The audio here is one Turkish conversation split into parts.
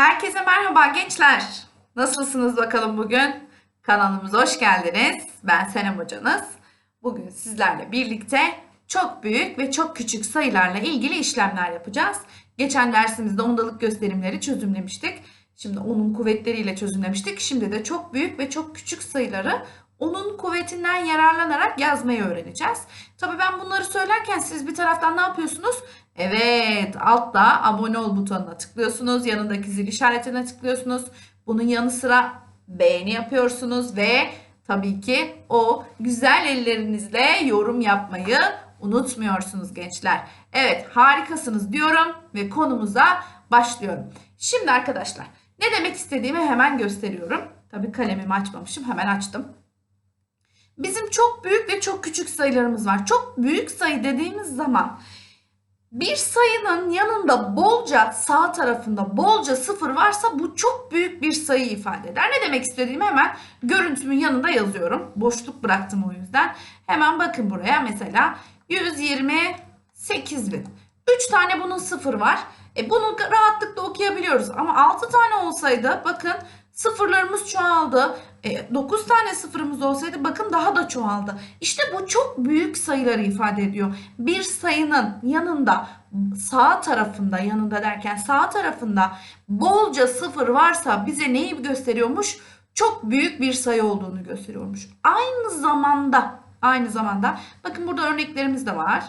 Herkese merhaba gençler. Nasılsınız bakalım bugün? Kanalımıza hoş geldiniz. Ben Senem hocanız. Bugün sizlerle birlikte çok büyük ve çok küçük sayılarla ilgili işlemler yapacağız. Geçen dersimizde ondalık gösterimleri çözümlemiştik. Şimdi onun kuvvetleriyle çözümlemiştik. Şimdi de çok büyük ve çok küçük sayıları onun kuvvetinden yararlanarak yazmayı öğreneceğiz. Tabii ben bunları söylerken siz bir taraftan ne yapıyorsunuz? Evet, altta abone ol butonuna tıklıyorsunuz. Yanındaki zil işaretine tıklıyorsunuz. Bunun yanı sıra beğeni yapıyorsunuz ve tabii ki o güzel ellerinizle yorum yapmayı unutmuyorsunuz gençler. Evet, harikasınız diyorum ve konumuza başlıyorum. Şimdi arkadaşlar, ne demek istediğimi hemen gösteriyorum. Tabii kalemimi açmamışım, hemen açtım. Bizim çok büyük ve çok küçük sayılarımız var. Çok büyük sayı dediğimiz zaman bir sayının yanında bolca sağ tarafında bolca sıfır varsa bu çok büyük bir sayı ifade eder. Ne demek istediğimi hemen görüntümün yanında yazıyorum. Boşluk bıraktım o yüzden. Hemen bakın buraya mesela 128 bin. 3 tane bunun sıfır var. E bunu rahatlıkla okuyabiliyoruz ama 6 tane olsaydı bakın sıfırlarımız çoğaldı. E, 9 tane sıfırımız olsaydı bakın daha da çoğaldı. İşte bu çok büyük sayıları ifade ediyor. Bir sayının yanında sağ tarafında yanında derken sağ tarafında bolca sıfır varsa bize neyi gösteriyormuş? Çok büyük bir sayı olduğunu gösteriyormuş. Aynı zamanda aynı zamanda bakın burada örneklerimiz de var.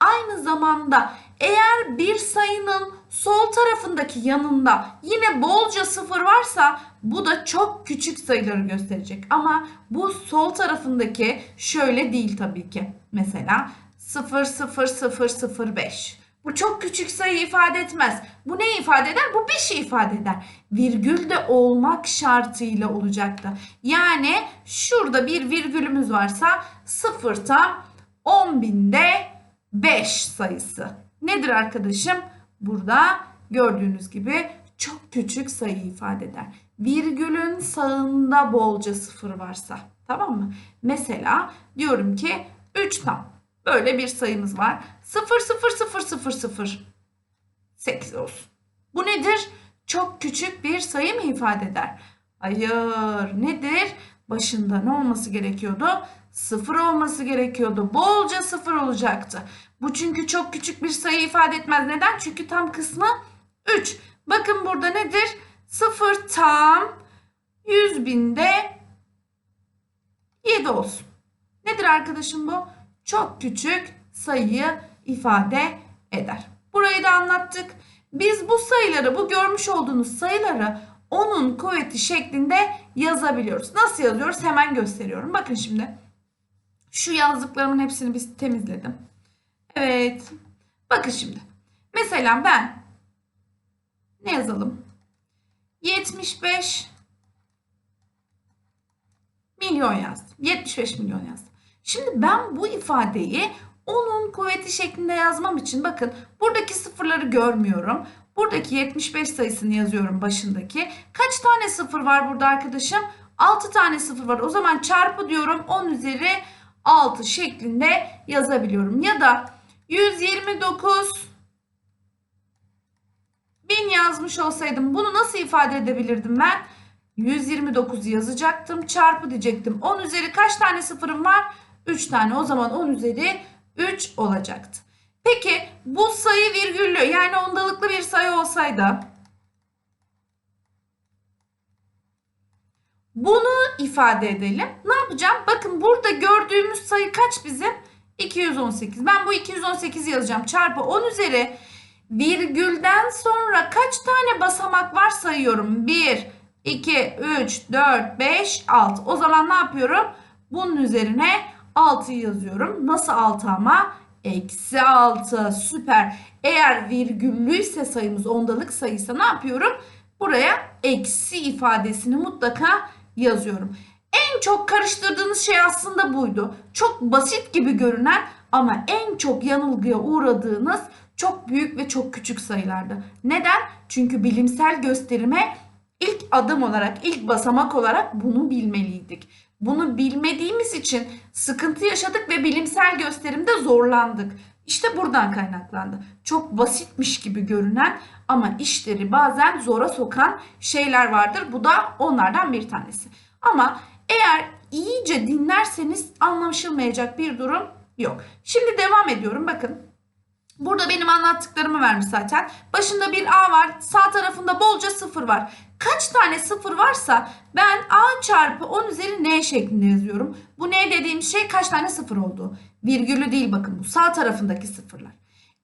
Aynı zamanda eğer bir sayının sol tarafındaki yanında yine bolca sıfır varsa bu da çok küçük sayıları gösterecek. Ama bu sol tarafındaki şöyle değil tabii ki. Mesela 00005. Bu çok küçük sayı ifade etmez. Bu ne ifade eder? Bu 5'i ifade eder. Virgül de olmak şartıyla olacaktı. Yani şurada bir virgülümüz varsa 0 tam 10 binde 5 sayısı. Nedir arkadaşım? Burada gördüğünüz gibi çok küçük sayı ifade eder. Virgülün sağında bolca sıfır varsa. Tamam mı? Mesela diyorum ki 3 tam. Böyle bir sayımız var. 0 0 0 0 0 8 olsun. Bu nedir? Çok küçük bir sayı mı ifade eder? Hayır. Nedir? Başında ne olması gerekiyordu? Sıfır olması gerekiyordu. Bolca sıfır olacaktı. Bu çünkü çok küçük bir sayı ifade etmez. Neden? Çünkü tam kısmı 3. Bakın burada nedir? 0 tam 100 binde 7 olsun. Nedir arkadaşım bu? Çok küçük sayıyı ifade eder. Burayı da anlattık. Biz bu sayıları, bu görmüş olduğunuz sayıları onun kuvveti şeklinde yazabiliyoruz. Nasıl yazıyoruz? Hemen gösteriyorum. Bakın şimdi. Şu yazdıklarımın hepsini biz temizledim. Evet. Bakın şimdi. Mesela ben ne yazalım? 75 milyon yazdım. 75 milyon yazdım. Şimdi ben bu ifadeyi onun kuvveti şeklinde yazmam için bakın buradaki sıfırları görmüyorum. Buradaki 75 sayısını yazıyorum başındaki. Kaç tane sıfır var burada arkadaşım? 6 tane sıfır var. O zaman çarpı diyorum 10 üzeri 6 şeklinde yazabiliyorum. Ya da 129 bin yazmış olsaydım bunu nasıl ifade edebilirdim ben? 129 yazacaktım. Çarpı diyecektim. 10 üzeri kaç tane sıfırım var? 3 tane. O zaman 10 üzeri 3 olacaktı. Peki bu sayı virgüllü yani ondalıklı bir sayı olsaydı bunu ifade edelim. Ne yapacağım? Bakın burada gördüğümüz sayı kaç bizim? 218. Ben bu 218 yazacağım. Çarpı 10 üzeri virgülden sonra kaç tane basamak var sayıyorum. 1, 2, 3, 4, 5, 6. O zaman ne yapıyorum? Bunun üzerine 6'yı yazıyorum. Nasıl 6 ama? Eksi 6. Süper. Eğer virgüllüyse sayımız ondalık sayıysa ne yapıyorum? Buraya eksi ifadesini mutlaka yazıyorum. En çok karıştırdığınız şey aslında buydu. Çok basit gibi görünen ama en çok yanılgıya uğradığınız çok büyük ve çok küçük sayılardı. Neden? Çünkü bilimsel gösterime ilk adım olarak, ilk basamak olarak bunu bilmeliydik. Bunu bilmediğimiz için sıkıntı yaşadık ve bilimsel gösterimde zorlandık. İşte buradan kaynaklandı. Çok basitmiş gibi görünen ama işleri bazen zora sokan şeyler vardır. Bu da onlardan bir tanesi. Ama eğer iyice dinlerseniz anlaşılmayacak bir durum yok. Şimdi devam ediyorum. Bakın Burada benim anlattıklarımı vermiş zaten. Başında bir A var. Sağ tarafında bolca sıfır var. Kaç tane sıfır varsa ben A çarpı 10 üzeri N şeklinde yazıyorum. Bu N dediğim şey kaç tane sıfır olduğu. Virgülü değil bakın bu sağ tarafındaki sıfırlar.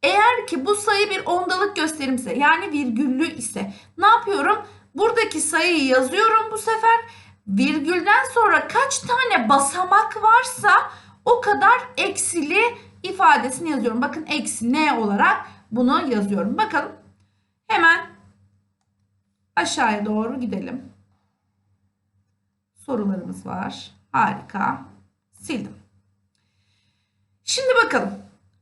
Eğer ki bu sayı bir ondalık gösterimse yani virgüllü ise ne yapıyorum? Buradaki sayıyı yazıyorum bu sefer. Virgülden sonra kaç tane basamak varsa o kadar eksili ifadesini yazıyorum. Bakın eksi n olarak bunu yazıyorum. Bakalım hemen aşağıya doğru gidelim. Sorularımız var. Harika. Sildim. Şimdi bakalım.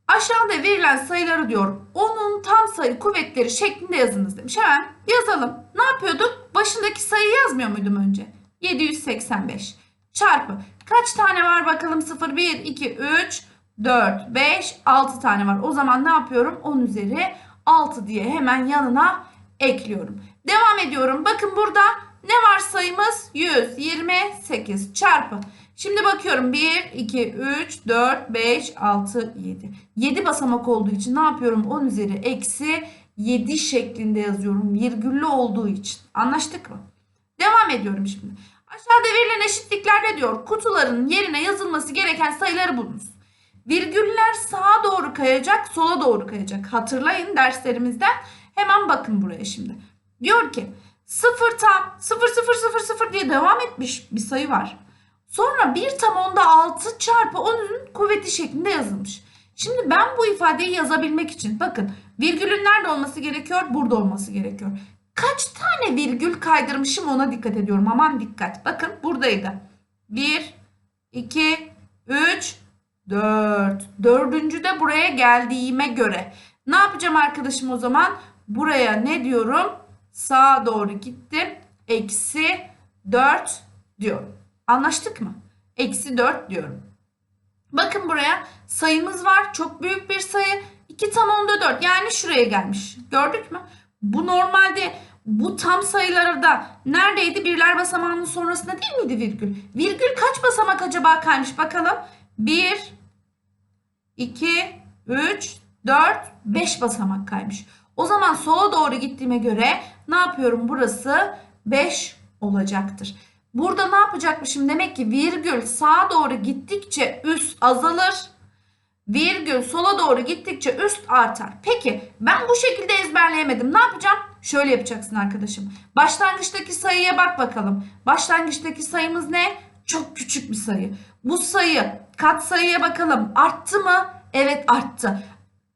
Aşağıda verilen sayıları diyor. Onun tam sayı kuvvetleri şeklinde yazınız demiş. Hemen yazalım. Ne yapıyorduk? Başındaki sayıyı yazmıyor muydum önce? 785 çarpı. Kaç tane var bakalım? 0, 1, 2, 3, 4, 5, 6 tane var. O zaman ne yapıyorum? 10 üzeri 6 diye hemen yanına ekliyorum. Devam ediyorum. Bakın burada ne var sayımız? 128 çarpı. Şimdi bakıyorum 1, 2, 3, 4, 5, 6, 7. 7 basamak olduğu için ne yapıyorum? 10 üzeri eksi 7 şeklinde yazıyorum. Virgüllü olduğu için. Anlaştık mı? Devam ediyorum şimdi. Aşağıda verilen eşitliklerde diyor kutuların yerine yazılması gereken sayıları bulunuz. Virgüller sağa doğru kayacak, sola doğru kayacak. Hatırlayın derslerimizden. Hemen bakın buraya şimdi. Diyor ki 0 tam 0 0 0 0 diye devam etmiş bir sayı var. Sonra 1 tam onda 6 çarpı 10'un kuvveti şeklinde yazılmış. Şimdi ben bu ifadeyi yazabilmek için bakın virgülün nerede olması gerekiyor? Burada olması gerekiyor. Kaç tane virgül kaydırmışım ona dikkat ediyorum. Aman dikkat. Bakın buradaydı. 1, 2, 3, 4. Dördüncü de buraya geldiğime göre. Ne yapacağım arkadaşım o zaman? Buraya ne diyorum? Sağa doğru gittim. Eksi 4 diyorum. Anlaştık mı? Eksi 4 diyorum. Bakın buraya sayımız var. Çok büyük bir sayı. 2 tam onda 4. Yani şuraya gelmiş. Gördük mü? Bu normalde bu tam sayılarda neredeydi? Birler basamağının sonrasında değil miydi virgül? Virgül kaç basamak acaba kaymış bakalım. 1, 2, 3, 4, 5 basamak kaymış. O zaman sola doğru gittiğime göre ne yapıyorum? Burası 5 olacaktır. Burada ne yapacakmışım? Demek ki virgül sağa doğru gittikçe üst azalır. Virgül sola doğru gittikçe üst artar. Peki ben bu şekilde ezberleyemedim. Ne yapacağım? Şöyle yapacaksın arkadaşım. Başlangıçtaki sayıya bak bakalım. Başlangıçtaki sayımız ne? Çok küçük bir sayı. Bu sayı kat sayıya bakalım. Arttı mı? Evet arttı.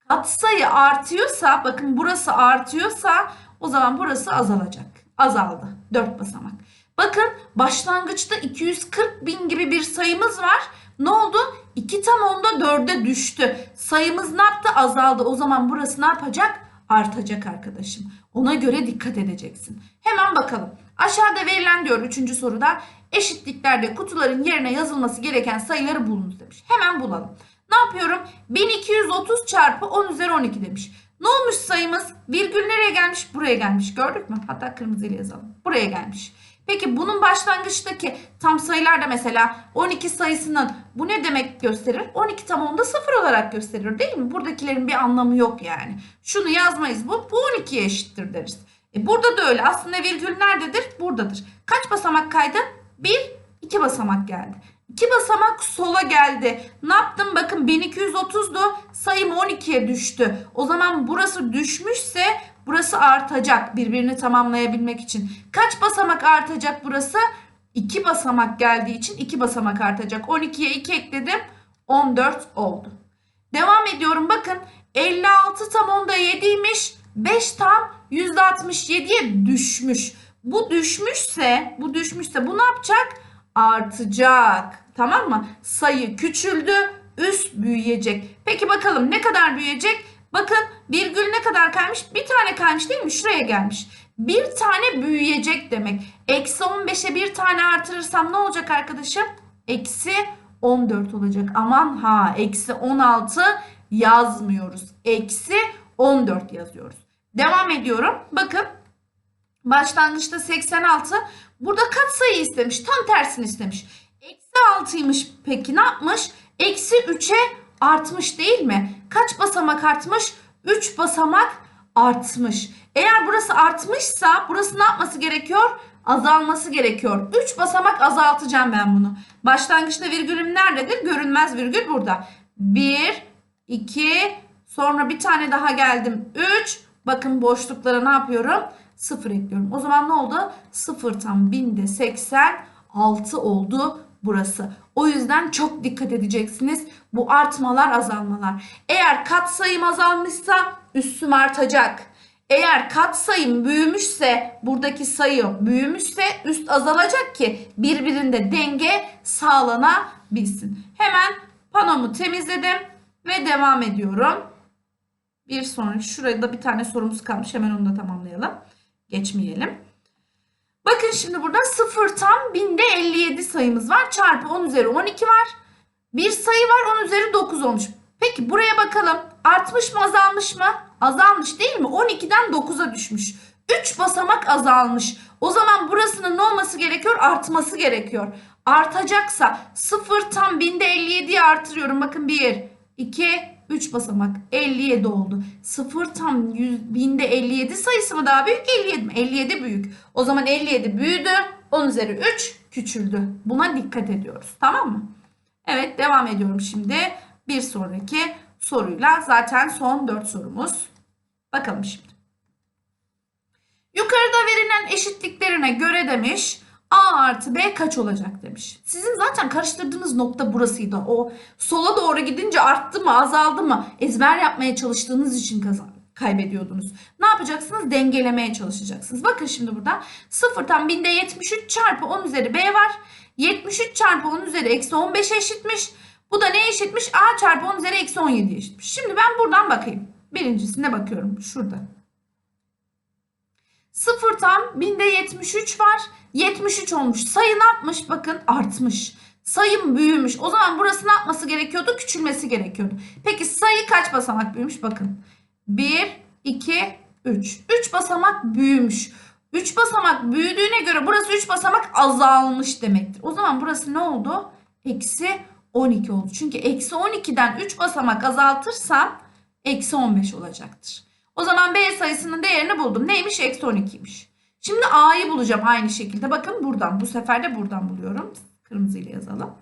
Kat sayı artıyorsa bakın burası artıyorsa o zaman burası azalacak. Azaldı. 4 basamak. Bakın başlangıçta 240 bin gibi bir sayımız var. Ne oldu? 2 tam onda 4'e düştü. Sayımız ne yaptı? Azaldı. O zaman burası ne yapacak? Artacak arkadaşım. Ona göre dikkat edeceksin. Hemen bakalım. Aşağıda verilen diyor 3. soruda eşitliklerde kutuların yerine yazılması gereken sayıları bulunuz demiş. Hemen bulalım. Ne yapıyorum? 1230 çarpı 10 üzeri 12 demiş. Ne olmuş sayımız? Virgül nereye gelmiş? Buraya gelmiş. Gördük mü? Hatta kırmızıyla yazalım. Buraya gelmiş. Peki bunun başlangıçtaki tam sayılar da mesela 12 sayısının bu ne demek gösterir? 12 tam onda 0 olarak gösterir değil mi? Buradakilerin bir anlamı yok yani. Şunu yazmayız bu. Bu 12'ye eşittir deriz. E burada da öyle. Aslında virgül nerededir? Buradadır. Kaç basamak kaydı? 1, 2 basamak geldi. 2 basamak sola geldi. Ne yaptım? Bakın 1230'du. Sayım 12'ye düştü. O zaman burası düşmüşse burası artacak birbirini tamamlayabilmek için. Kaç basamak artacak burası? 2 basamak geldiği için 2 basamak artacak. 12'ye 2 ekledim. 14 oldu. Devam ediyorum. Bakın 56 tam onda 7'ymiş. 5 tam %67'ye düşmüş. Bu düşmüşse, bu düşmüşse bu ne yapacak? Artacak. Tamam mı? Sayı küçüldü, üst büyüyecek. Peki bakalım ne kadar büyüyecek? Bakın virgül ne kadar kaymış? Bir tane kaymış değil mi? Şuraya gelmiş. Bir tane büyüyecek demek. Eksi 15'e bir tane artırırsam ne olacak arkadaşım? Eksi 14 olacak. Aman ha eksi 16 yazmıyoruz. Eksi 14 yazıyoruz. Devam ediyorum. Bakın başlangıçta 86. Burada kaç sayı istemiş? Tam tersini istemiş. Eksi 6'ymış. Peki ne yapmış? Eksi 3'e artmış değil mi? Kaç basamak artmış? 3 basamak artmış. Eğer burası artmışsa burası ne yapması gerekiyor? Azalması gerekiyor. 3 basamak azaltacağım ben bunu. Başlangıçta virgülüm nerededir? Görünmez virgül burada. 1, 2, sonra bir tane daha geldim. 3. Bakın boşluklara ne yapıyorum? 0 ekliyorum. O zaman ne oldu? 0 tam binde 86 oldu burası. O yüzden çok dikkat edeceksiniz. Bu artmalar azalmalar. Eğer katsayım azalmışsa üstüm artacak. Eğer katsayım büyümüşse buradaki sayı büyümüşse üst azalacak ki birbirinde denge sağlanabilsin. Hemen panomu temizledim ve devam ediyorum. Bir sonraki şurada bir tane sorumuz kalmış. Hemen onu da tamamlayalım. Geçmeyelim. Bakın şimdi burada 0 tam binde 57 sayımız var. Çarpı 10 üzeri 12 var. Bir sayı var 10 üzeri 9 olmuş. Peki buraya bakalım. Artmış mı azalmış mı? Azalmış değil mi? 12'den 9'a düşmüş. 3 basamak azalmış. O zaman burasının ne olması gerekiyor? Artması gerekiyor. Artacaksa 0 tam binde 57'yi artırıyorum. Bakın 1, 2, 3 basamak 57 oldu. 0 tam 100, binde 57 sayısı mı daha büyük 57 mi? 57 büyük. O zaman 57 büyüdü. 10 üzeri 3 küçüldü. Buna dikkat ediyoruz. Tamam mı? Evet devam ediyorum şimdi. Bir sonraki soruyla zaten son 4 sorumuz. Bakalım şimdi. Yukarıda verilen eşitliklerine göre demiş A artı B kaç olacak demiş. Sizin zaten karıştırdığınız nokta burasıydı. O sola doğru gidince arttı mı azaldı mı ezber yapmaya çalıştığınız için kazan kaybediyordunuz. Ne yapacaksınız? Dengelemeye çalışacaksınız. Bakın şimdi burada 0'tan binde 73 çarpı 10 üzeri B var. 73 çarpı 10 üzeri eksi 15 eşitmiş. Bu da ne eşitmiş? A çarpı 10 üzeri eksi 17 eşitmiş. Şimdi ben buradan bakayım. Birincisine bakıyorum. Şurada. 0 tam binde 73 var. 73 olmuş. Sayı ne yapmış? Bakın artmış. Sayım büyümüş. O zaman burası ne yapması gerekiyordu? Küçülmesi gerekiyordu. Peki sayı kaç basamak büyümüş? Bakın. 1, 2, 3. 3 basamak büyümüş. 3 basamak büyüdüğüne göre burası 3 basamak azalmış demektir. O zaman burası ne oldu? Eksi 12 oldu. Çünkü eksi 12'den 3 basamak azaltırsam eksi 15 olacaktır. O zaman B sayısının değerini buldum. Neymiş? Eksi 12'ymiş. Şimdi A'yı bulacağım aynı şekilde. Bakın buradan. Bu sefer de buradan buluyorum. Kırmızıyla yazalım.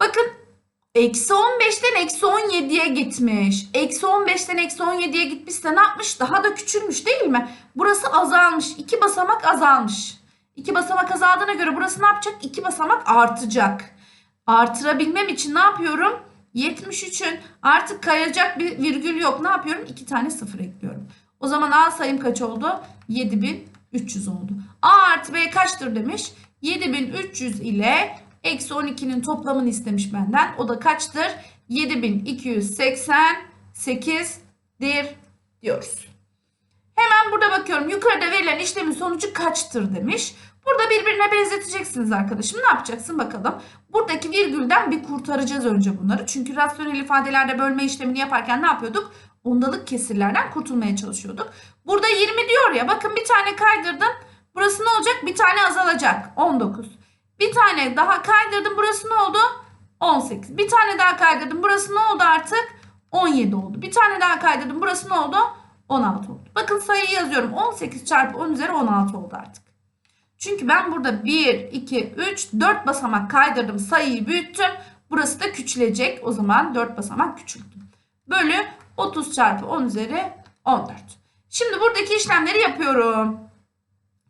Bakın eksi 15'ten eksi 17'ye gitmiş. Eksi 15'ten eksi 17'ye gitmişse ne yapmış? Daha da küçülmüş değil mi? Burası azalmış. İki basamak azalmış. İki basamak azaldığına göre burası ne yapacak? İki basamak artacak. Artırabilmem için ne yapıyorum? 73'ün artık kayacak bir virgül yok. Ne yapıyorum? İki tane sıfır ekliyorum. O zaman A sayım kaç oldu? 7300 oldu. A artı B kaçtır demiş? 7300 ile eksi 12'nin toplamını istemiş benden. O da kaçtır? 7288'dir diyoruz. Hemen burada bakıyorum. Yukarıda verilen işlemin sonucu kaçtır demiş. Burada birbirine benzeteceksiniz arkadaşım. Ne yapacaksın bakalım. Buradaki virgülden bir kurtaracağız önce bunları. Çünkü rasyonel ifadelerde bölme işlemini yaparken ne yapıyorduk? Ondalık kesirlerden kurtulmaya çalışıyorduk. Burada 20 diyor ya. Bakın bir tane kaydırdım. Burası ne olacak? Bir tane azalacak. 19. Bir tane daha kaydırdım. Burası ne oldu? 18. Bir tane daha kaydırdım. Burası ne oldu artık? 17 oldu. Bir tane daha kaydırdım. Burası ne oldu? 16 oldu. Bakın sayıyı yazıyorum. 18 çarpı 10 üzeri 16 oldu artık. Çünkü ben burada 1, 2, 3, 4 basamak kaydırdım. Sayıyı büyüttüm. Burası da küçülecek. O zaman 4 basamak küçüldü. Bölü 30 çarpı 10 üzeri 14. Şimdi buradaki işlemleri yapıyorum.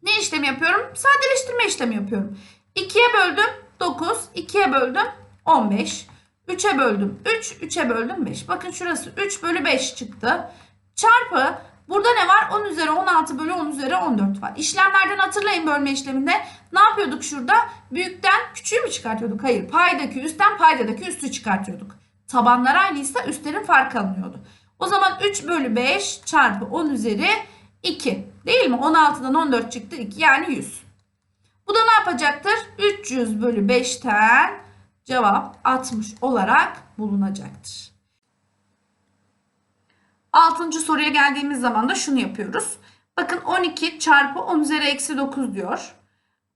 Ne işlemi yapıyorum? Sadeleştirme işlemi yapıyorum. 2'ye böldüm 9, 2'ye böldüm 15. 3'e böldüm 3, 3'e böldüm 5. Bakın şurası 3 bölü 5 çıktı. Çarpı burada ne var? 10 üzeri 16 bölü 10 üzeri 14 var. İşlemlerden hatırlayın bölme işleminde. Ne yapıyorduk şurada? Büyükten küçüğü mü çıkartıyorduk? Hayır. Paydaki üstten paydadaki üstü çıkartıyorduk. Tabanlar aynıysa üstlerin farkı alınıyordu. O zaman 3 bölü 5 çarpı 10 üzeri 2. Değil mi? 16'dan 14 çıktı 2 yani 100. Bu da ne yapacaktır? 300 bölü 5'ten cevap 60 olarak bulunacaktır. Altıncı soruya geldiğimiz zaman da şunu yapıyoruz. Bakın 12 çarpı 10 üzeri eksi 9 diyor.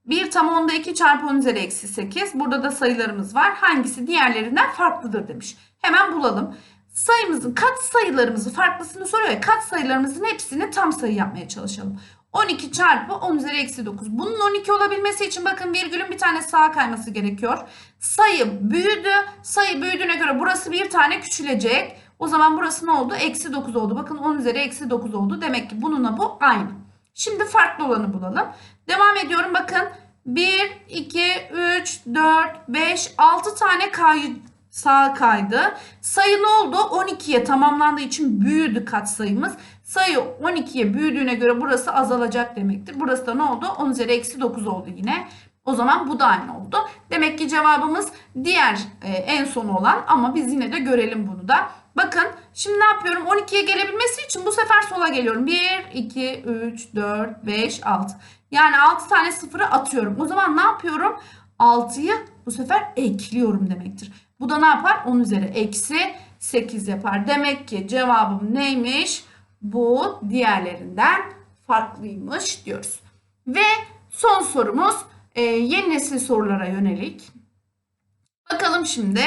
1 tam onda 2 çarpı 10 üzeri eksi 8. Burada da sayılarımız var. Hangisi diğerlerinden farklıdır demiş. Hemen bulalım. Sayımızın kat sayılarımızı farklısını soruyor ya. Kat sayılarımızın hepsini tam sayı yapmaya çalışalım. 12 çarpı 10 üzeri eksi 9. Bunun 12 olabilmesi için bakın virgülün bir tane sağa kayması gerekiyor. Sayı büyüdü. Sayı büyüdüğüne göre burası bir tane küçülecek. O zaman burası ne oldu? Eksi 9 oldu. Bakın 10 üzeri eksi 9 oldu. Demek ki bununla bu aynı. Şimdi farklı olanı bulalım. Devam ediyorum bakın. 1, 2, 3, 4, 5, 6 tane kay sağa kaydı. Sayı ne oldu? 12'ye tamamlandığı için büyüdü katsayımız. Sayı 12'ye büyüdüğüne göre burası azalacak demektir. Burası da ne oldu? 10 üzeri eksi 9 oldu yine. O zaman bu da aynı oldu. Demek ki cevabımız diğer e, en son olan ama biz yine de görelim bunu da. Bakın şimdi ne yapıyorum? 12'ye gelebilmesi için bu sefer sola geliyorum. 1, 2, 3, 4, 5, 6. Yani 6 tane sıfırı atıyorum. O zaman ne yapıyorum? 6'yı bu sefer ekliyorum demektir. Bu da ne yapar? 10 üzeri eksi 8 yapar. Demek ki cevabım neymiş? Bu diğerlerinden farklıymış diyoruz. Ve son sorumuz e, yeni nesil sorulara yönelik. Bakalım şimdi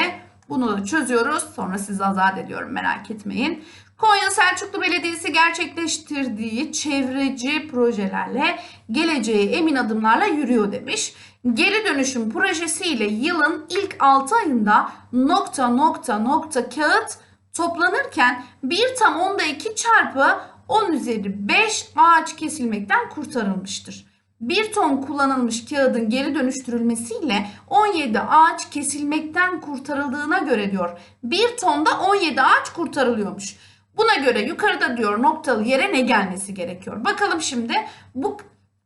bunu çözüyoruz. Sonra sizi azat ediyorum merak etmeyin. Konya Selçuklu Belediyesi gerçekleştirdiği çevreci projelerle geleceğe emin adımlarla yürüyor demiş. Geri dönüşüm projesiyle yılın ilk 6 ayında nokta nokta nokta kağıt toplanırken 1 tam onda 2 çarpı 10 üzeri 5 ağaç kesilmekten kurtarılmıştır. 1 ton kullanılmış kağıdın geri dönüştürülmesiyle 17 ağaç kesilmekten kurtarıldığına göre diyor. 1 tonda 17 ağaç kurtarılıyormuş. Buna göre yukarıda diyor noktalı yere ne gelmesi gerekiyor? Bakalım şimdi bu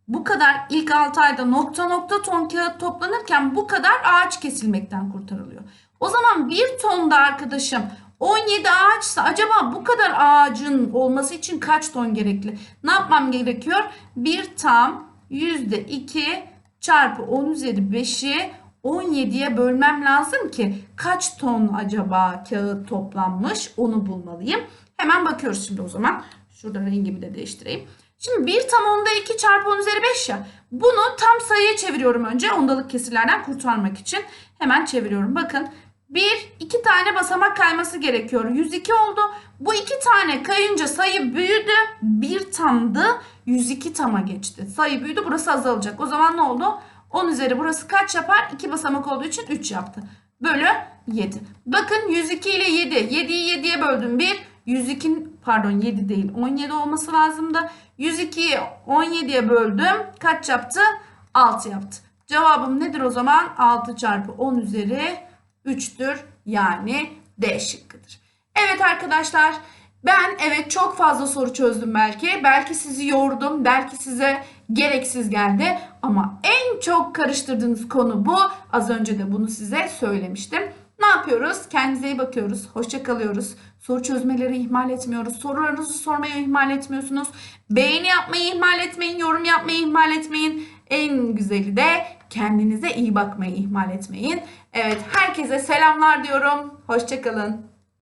bu kadar ilk 6 ayda nokta nokta ton kağıt toplanırken bu kadar ağaç kesilmekten kurtarılıyor. O zaman 1 tonda arkadaşım 17 ağaçsa acaba bu kadar ağacın olması için kaç ton gerekli? Ne yapmam gerekiyor? 1 tam %2 çarpı 10 üzeri 5'i 17'ye bölmem lazım ki kaç ton acaba kağıt toplanmış onu bulmalıyım. Hemen bakıyoruz şimdi o zaman. Şurada rengimi de değiştireyim. Şimdi 1 tam onda 2 çarpı 10 üzeri 5 ya. Bunu tam sayıya çeviriyorum önce ondalık kesirlerden kurtarmak için. Hemen çeviriyorum. Bakın 1, 2 tane basamak kayması gerekiyor. 102 oldu. Bu iki tane kayınca sayı büyüdü. 1 tamdı. 102 tama geçti. Sayı büyüdü. Burası azalacak. O zaman ne oldu? 10 üzeri burası kaç yapar? 2 basamak olduğu için 3 yaptı. Bölü 7. Bakın 102 ile 7. 7'yi 7'ye böldüm. 1. 102 pardon 7 değil 17 olması lazımdı. 102'yi 17'ye böldüm. Kaç yaptı? 6 yaptı. Cevabım nedir o zaman? 6 çarpı 10 üzeri 3'tür. Yani D şıkkıdır. Evet arkadaşlar ben evet çok fazla soru çözdüm belki. Belki sizi yordum. Belki size gereksiz geldi. Ama en çok karıştırdığınız konu bu. Az önce de bunu size söylemiştim. Ne yapıyoruz? Kendinize iyi bakıyoruz. Hoşça kalıyoruz. Soru çözmeleri ihmal etmiyoruz. Sorularınızı sormayı ihmal etmiyorsunuz. Beğeni yapmayı ihmal etmeyin. Yorum yapmayı ihmal etmeyin. En güzeli de kendinize iyi bakmayı ihmal etmeyin. Evet herkese selamlar diyorum. Hoşça kalın.